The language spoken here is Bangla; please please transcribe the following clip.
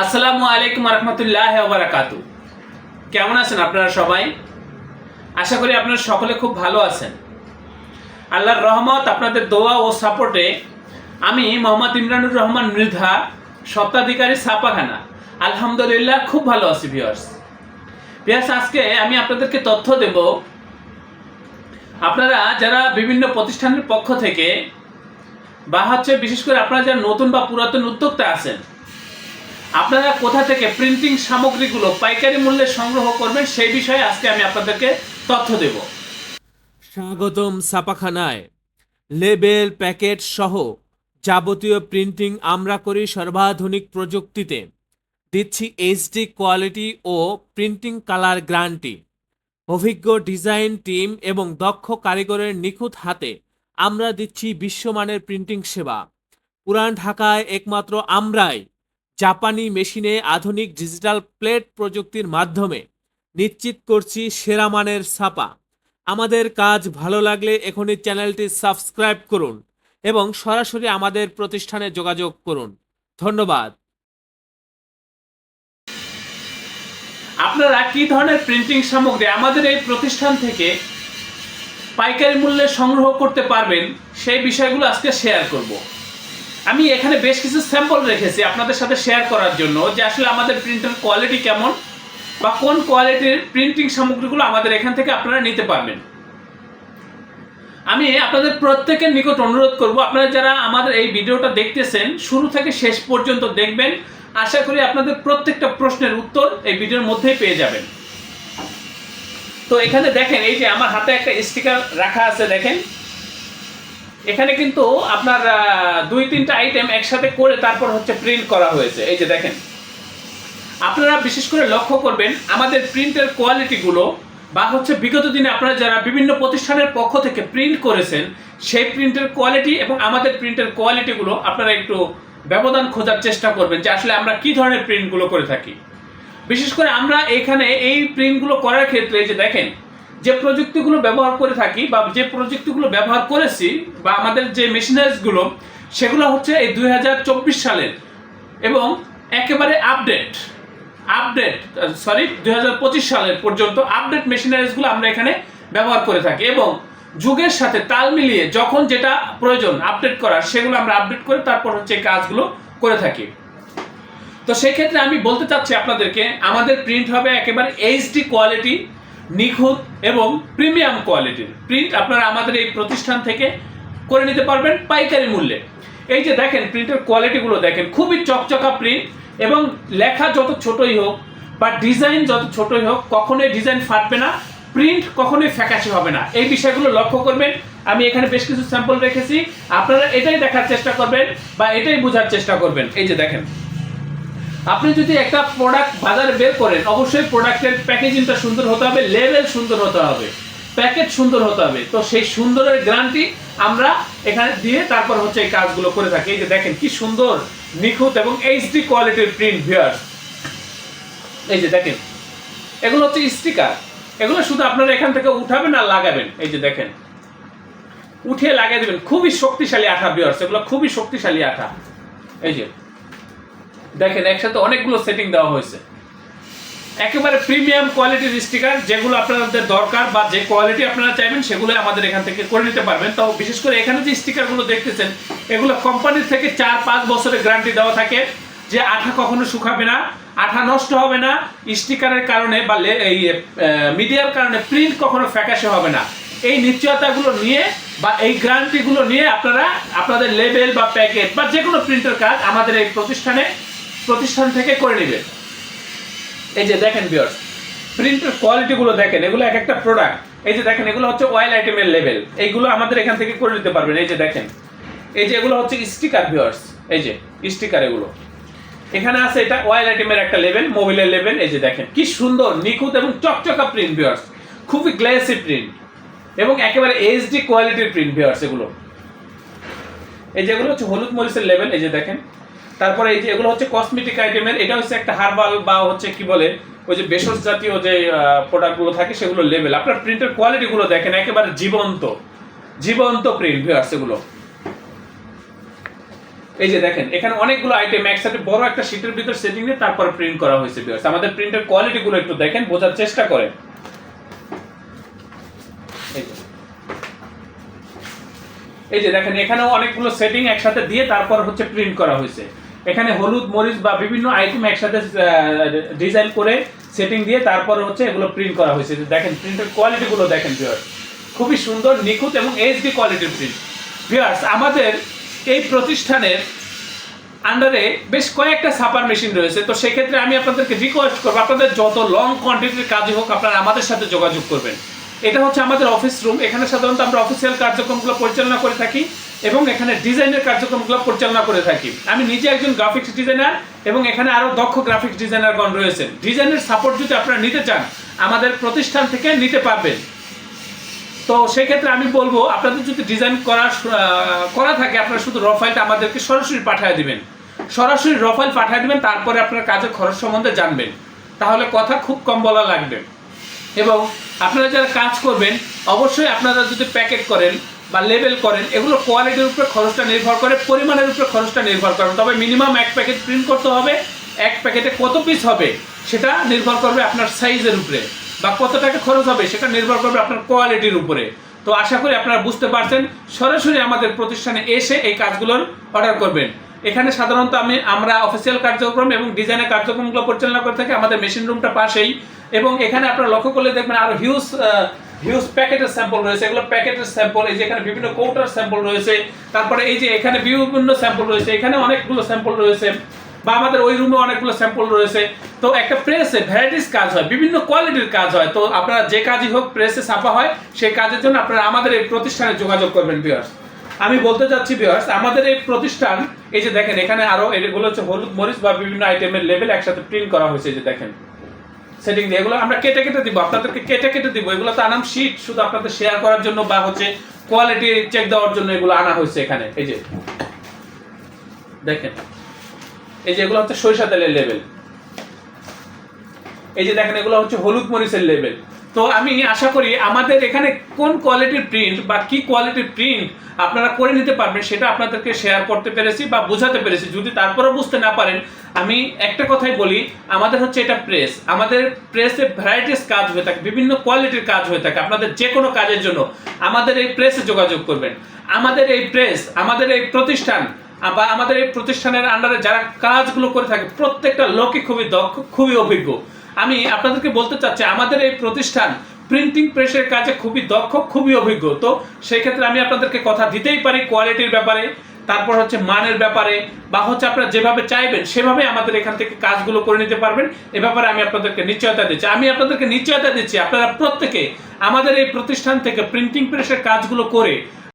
আসসালামু আলাইকুম রহমতুল্লাহ বারাকাতু। কেমন আছেন আপনারা সবাই? আশা করি আপনারা সকলে খুব ভালো আছেন। আল্লাহর রহমত, আপনাদের দোয়া ও সাপোর্টে আমি মোহাম্মদ ইমরানুর রহমান মৃধা সত্ত্বাধিকারী ছাপাখানা। আলহামদুলিল্লাহ, খুব ভালো আছি ভিউয়ার্স ভিউয়ার্স আজকে আমি আপনাদেরকে তথ্য দেব। আপনারা যারা বিভিন্ন প্রতিষ্ঠানের পক্ষ থেকে বা হচ্ছে বিশেষ করে আপনারা যারা নতুন বা পুরাতন উদ্যোক্তা আছেন আপনারা কোথা থেকে প্রিন্টিং সামগ্রীগুলো পাইকারি মূল্যে সংগ্রহ করবেন সেই বিষয়ে আজকে আমি আপনাদেরকে তথ্য দেব। স্বাগতম ছাপাখানায়। লেবেল প্যাকেট সহ যাবতীয় প্রিন্টিং আমরা করি সর্বাধুনিক প্রযুক্তিতে। দিচ্ছি এইচডি কোয়ালিটি ও প্রিন্টিং কালার গ্যারান্টি অভিজ্ঞ ডিজাইন টিম এবং দক্ষ কারিগরের নিখুঁত হাতে আমরা দিচ্ছি বিশ্বমানের প্রিন্টিং সেবা। পুরান ঢাকায় একমাত্র আমরাই জাপানি মেশিনে আধুনিক ডিজিটাল প্লেট প্রযুক্তির মাধ্যমে নিশ্চিত করছি সেরা মানের ছাপা। আমাদের কাজ ভালো লাগলে এখনই চ্যানেলটি সাবস্ক্রাইব করুন এবং সরাসরি আমাদের প্রতিষ্ঠানে যোগাযোগ করুন। ধন্যবাদ। আপনারা কি ধরনের প্রিন্টিং সামগ্রী আমাদের এই প্রতিষ্ঠান থেকে পাইকারি মূল্যে সংগ্রহ করতে পারবেন? সেই বিষয়গুলো আজকে শেয়ার করব। আমি এখানে বেশ কিছু স্যাম্পল রেখেছি আপনাদের সাথে শেয়ার করার জন্য যে আসলে আমাদের প্রিন্টের কোয়ালিটি কেমন বা কোন কোয়ালিটির প্রিন্টিং সামগ্রীগুলো আমাদের এখান থেকে আপনারা নিতে পারবেন। আমি আপনাদের প্রত্যেকের নিকট অনুরোধ করব, আপনারা যারা আমাদের এই ভিডিওটা দেখতেছেন, শুরু থেকে শেষ পর্যন্ত দেখবেন। আশা করি আপনাদের প্রত্যেকটা প্রশ্নের উত্তর এই ভিডিওর মধ্যেই পেয়ে যাবেন। তো এখানে দেখেন, এই যে আমার হাতে একটা স্টিকার রাখা আছে, দেখেন। এখানে কিন্তু আপনার দুই তিনটা আইটেম একসাথে করে তারপর হচ্ছে প্রিন্ট করা হয়েছে। এই যে দেখেন। আপনারা বিশেষ করে লক্ষ্য করবেন, আমাদের প্রিন্টের কোয়ালিটিগুলো বা হচ্ছে বিগত দিনে আপনারা যারা বিভিন্ন প্রতিষ্ঠানের পক্ষ থেকে প্রিন্ট করেছেন, সেই প্রিন্টের কোয়ালিটি এবং আমাদের প্রিন্টের কোয়ালিটিগুলো আপনারা একটু ব্যবধান খোঁজার চেষ্টা করবেন যে আসলে আমরা কি ধরনের প্রিন্টগুলো করে থাকি। বিশেষ করে আমরা এখানে এই প্রিন্টগুলো করার ক্ষেত্রে যে দেখেন যে প্রযুক্তিগুলো ব্যবহার করে থাকি বা যে প্রযুক্তিগুলো ব্যবহার করেছি বা আমাদের যে মেশিনারিজগুলো সেগুলো হচ্ছে এই দুই হাজার চব্বিশ সালের এবং একেবারে আপডেট আপডেট সরি দুই হাজার পঁচিশ সালের পর্যন্ত আপডেট মেশিনারিজগুলো আমরা এখানে ব্যবহার করে থাকি এবং যুগের সাথে তাল মিলিয়ে যখন যেটা প্রয়োজন আপডেট করার, সেগুলো আমরা আপডেট করে তারপর হচ্ছে কাজগুলো করে থাকি। তো সেক্ষেত্রে আমি বলতে চাচ্ছি আপনাদেরকে, আমাদের প্রিন্ট হবে একেবারে এইচডি কোয়ালিটি নিখুঁত এবং প্রিমিয়াম কোয়ালিটির। প্রিন্ট আপনারা আমাদের এই প্রতিষ্ঠান থেকে করে নিতে পারবেন পাইকারি মূল্যে। এই যে দেখেন, প্রিন্টের কোয়ালিটিগুলো দেখেন, খুবই চকচকা প্রিন্ট এবং লেখা যত ছোটই হোক বা ডিজাইন যত ছোটই হোক, কখনোই ডিজাইন ফাটবে না, প্রিন্ট কখনোই ফ্যাকাশে হবে না। এই বিষয়গুলো লক্ষ্য করবেন। আমি এখানে বেশ কিছু স্যাম্পল রেখেছি। আপনারা এটাই দেখার চেষ্টা করবেন বা এটাই বোঝার চেষ্টা করবেন। এই যে দেখেন আপনি যদি একটা প্রোডাক্ট বাজারে বের করেন, অবশ্যই প্রোডাক্টের প্যাকেজিংটা সুন্দর হতে হবে লেভেল সুন্দর হতে হবে প্যাকেট সুন্দর হতে হবে। তো সেই সুন্দরের গ্যারান্টি আমরা এখানে দিয়ে তারপর হচ্ছে এই কাজগুলো করে থাকি। এই যে দেখেন কি সুন্দর, নিখুঁত এবং এইচডি কোয়ালিটির প্রিন্ট ভিউয়ার্স এই যে দেখেন, এগুলো হচ্ছে স্টিকার এগুলো শুধু আপনারা এখান থেকে উঠাবেন আর লাগাবেন। এই যে দেখেন, উঠিয়ে লাগিয়ে দেবেন। খুবই শক্তিশালী আঠা ভিউয়ার্স এগুলো খুবই শক্তিশালী আঠা। এই যে দেখেন, একসাথে অনেকগুলো সেটিং দেওয়া হয়েছে। একেবারে প্রিমিয়াম কোয়ালিটির স্টিকার যেগুলো আপনাদের দরকার বা যে কোয়ালিটি আপনারা চাইবেন সেগুলো আমাদের এখান থেকে করে নিতে পারবেন। তো বিশেষ করে এখানে যে স্টিকারগুলো দেখতেছেন, এগুলো কোম্পানির থেকে চার পাঁচ বছরের গ্যারান্টি দেওয়া থাকে যে আঠা কখনো শুকাবে না, আঠা নষ্ট হবে না স্টিকারের কারণে বা এই মিডিয়ার কারণে প্রিন্ট কখনো ফ্যাকাশে হবে না। এই নিশ্চয়তাগুলো নিয়ে বা এই গ্যারান্টিগুলো নিয়ে আপনারা আপনাদের লেবেল বা প্যাকেট বা যে কোনো প্রিন্টের কাজ আমাদের এই প্রতিষ্ঠানে প্রতিষ্ঠান থেকে করে নেবে। এই যে দেখেন বিয়ার্স প্রিন্টের কোয়ালিটিগুলো দেখেন, এগুলো এক একটা প্রোডাক্ট এই যে দেখেন, এগুলো হচ্ছে অয়েল আইটেমের লেভেল এইগুলো আমাদের এখান থেকে করে নিতে পারবেন। এই যে দেখেন, এই যে এগুলো হচ্ছে স্টিকার ভিউয়ার্স এই যে স্টিকার এগুলো। এখানে আছে এটা অয়েল আইটেমের একটা লেভেল মোবিলের লেভেল এই যে দেখেন, কি সুন্দর, নিখুঁত এবং চকচকা প্রিন্ট ভিউয়ার্স খুবই গ্লেসি প্রিন্ট এবং একেবারে এইচডি কোয়ালিটির প্রিন্ট ভিউয়ার্স এগুলো। এই যেগুলো হচ্ছে হলুদ মরিচের লেভেল এই যে দেখেন তারপরে এই যে এগুলো হচ্ছে কসমেটিক আইটেমের এটা হচ্ছে একটা হার্বাল বা হচ্ছে কি বলে, ওই যে ভেষজ জাতীয় যে প্রোডাক্টগুলো থাকে সেগুলো লেভেল আপনার প্রিন্টের কোয়ালিটিগুলো দেখেন, একেবারে জীবন্ত জীবন্ত প্রিন্ট ভিউয়ার্স এগুলো। এই যে দেখেন, এখানে অনেকগুলো আইটেম একসাথে বড় একটা শীটের ভিতর সেটিং দিয়ে তারপরে প্রিন্ট করা হয়েছে ভিউয়ার্স আমাদের প্রিন্টের কোয়ালিটি গুলো একটু দেখেন, বোঝার চেষ্টা করেন। এই যে। দেখেন, এখানেও অনেকগুলো সেটিং একসাথে দিয়ে তারপর হচ্ছে প্রিন্ট করা হয়েছে। এখানে হলুদ, মরিচ বা বিভিন্ন আইটেম একসাথে ডিজাইন করে সেটিং দিয়ে তারপর হচ্ছে এগুলো প্রিন্ট করা হয়েছে। দেখেন প্রিন্টের কোয়ালিটিগুলো দেখেন ভিউয়ার্স খুবই সুন্দর, নিখুঁত এবং এইচডি কোয়ালিটির প্রিন্ট ভিউয়ার্স আমাদের এই প্রতিষ্ঠানের আন্ডারে বেশ কয়েকটা ছাপার মেশিন রয়েছে। তো সেক্ষেত্রে আমি আপনাদেরকে রিকোয়েস্ট করব, আপনাদের যত লং কোয়ান্টিটির কাজই হোক, আপনারা আমাদের সাথে যোগাযোগ করবেন। এটা হচ্ছে আমাদের অফিস রুম এখানে সাধারণত আমরা অফিসিয়াল কার্যক্রমগুলো পরিচালনা করে থাকি। এবং এখানে ডিজাইনের কার্যক্রমগুলো পরিচালনা করে থাকি। আমি নিজে একজন গ্রাফিক্স ডিজাইনার এবং এখানে আরও দক্ষ গ্রাফিক্স ডিজাইনারগণ রয়েছেন। ডিজাইনের সাপোর্ট যদি আপনারা নিতে চান, আমাদের প্রতিষ্ঠান থেকে নিতে পারবেন। তো সেক্ষেত্রে আমি বলব, আপনাদের যদি ডিজাইন করা করা থাকে, আপনারা শুধু র ফাইলটা আমাদেরকে সরাসরি পাঠিয়ে দিবেন। সরাসরি র ফাইল পাঠিয়ে দিবেন, তারপরে আপনার কাজের খরচ সম্বন্ধে জানবেন। তাহলে কথা খুব কম বলা লাগবে। এবং আপনারা যারা কাজ করবেন, অবশ্যই আপনারা যদি প্যাকেট করেন বা লেবেল করেন, এগুলো কোয়ালিটির উপরে খরচটা নির্ভর করে, পরিমাণের উপরে খরচটা নির্ভর করে। তবে মিনিমাম এক প্যাকেট প্রিন্ট করতে হবে, এক প্যাকেটে কত পিস হবে, সেটা নির্ভর করবে আপনার সাইজের উপরে, বা কত টাকা খরচ হবে, সেটা নির্ভর করবে আপনার কোয়ালিটির উপরে। তো আশা করি আপনারা বুঝতে পারছেন, সরাসরি আমাদের প্রতিষ্ঠানে এসে এই কাজগুলোর অর্ডার করবেন। এখানে সাধারণত আমি, আমরা অফিসিয়াল কার্যক্রম এবং ডিজাইনের কার্যক্রমগুলো পরিচালনা করে থাকি, আমাদের মেশিন রুমটা পাশেই, এবং এখানে আপনারা লক্ষ্য করলে দেখবেন আরও হিউজ হিউজ প্যাকেটের স্যাম্পল রয়েছে, এগুলো প্যাকেটের স্যাম্পল এই যে এখানে বিভিন্ন কৌটার স্যাম্পল রয়েছে, তারপরে এই যে এখানে বিভিন্ন স্যাম্পল রয়েছে, এখানে অনেকগুলো স্যাম্পল রয়েছে, বা আমাদের ওই রুমে অনেকগুলো স্যাম্পল রয়েছে। তো একটা প্রেসে ভ্যারাইটিস কাজ হয়, বিভিন্ন কোয়ালিটির কাজ হয়। তো আপনারা যে কাজই হোক প্রেসে ছাপা হয়, সেই কাজের জন্য আপনারা আমাদের এই প্রতিষ্ঠানে যোগাযোগ করবেন বিয়ার্স আমি বলতে চাচ্ছি বিয়ার্স আমাদের এই প্রতিষ্ঠান, এই যে দেখেন, এখানে আরও, এগুলো হচ্ছে হলুদ মরিচ বা বিভিন্ন আইটেমের লেভেল একসাথে প্রিন্ট করা হয়েছে যে দেখেন। সেটিং দিয়ে, এগুলো আমরা কেটে কেটে দিব, আপনাদেরকে কেটে কেটে দিব। এগুলো তো আনাম শীট শুধু আপনাদের শেয়ার করার জন্য বা হচ্ছে কোয়ালিটি চেক দেওয়ার জন্য এগুলো আনা হয়েছে এখানে। এই যে, দেখেন, এই যে এগুলো হচ্ছে সরিষা তেলের লেভেল এই যে দেখেন, এগুলো হচ্ছে হলুদ মরিচের লেভেল তো আমি আশা করি আমাদের এখানে কোন কোয়ালিটির প্রিন্ট বা কি কোয়ালিটির প্রিন্ট আপনারা করে নিতে পারবেন সেটা আপনাদেরকে শেয়ার করতে পেরেছি বা বোঝাতে পেরেছি। যদি তারপরেও বুঝতে না পারেন, আমি একটা কথাই বলি, আমাদের হচ্ছে এটা প্রেস আমাদের প্রেসে ভ্যারাইটিস কাজ হয়ে থাকে, বিভিন্ন কোয়ালিটির কাজ হয়ে থাকে আপনাদের যে কোনো কাজের জন্য। আমাদের এই প্রেসে যোগাযোগ করবেন। আমাদের এই প্রেস আমাদের এই প্রতিষ্ঠান, বা আমাদের এই প্রতিষ্ঠানের আন্ডারে যারা কাজগুলো করে থাকে, প্রত্যেকটা লোকই খুবই দক্ষ, খুবই অভিজ্ঞ। আমি আপনাদেরকে বলতে চাচ্ছি, আমাদের এই প্রতিষ্ঠান প্রিন্টিং প্রেসের কাজে খুবই দক্ষ, খুবই অভিজ্ঞ। তো সেই ক্ষেত্রে আমি আপনাদেরকে কথা দিতেই পারি কোয়ালিটির ব্যাপারে, তারপর হচ্ছে মানের ব্যাপারে, বা হচ্ছে আপনারা যেভাবে চাইবেন সেভাবে আমাদের এখান থেকে কাজগুলো করে নিতে পারবেন। এ ব্যাপারে আমি আপনাদেরকে নিশ্চয়তা দিচ্ছি। আমি আপনাদেরকে নিশ্চয়তা দিচ্ছি, আপনারা প্রত্যেকে আমাদের এই প্রতিষ্ঠান থেকে প্রিন্টিং প্রেসের কাজগুলো করে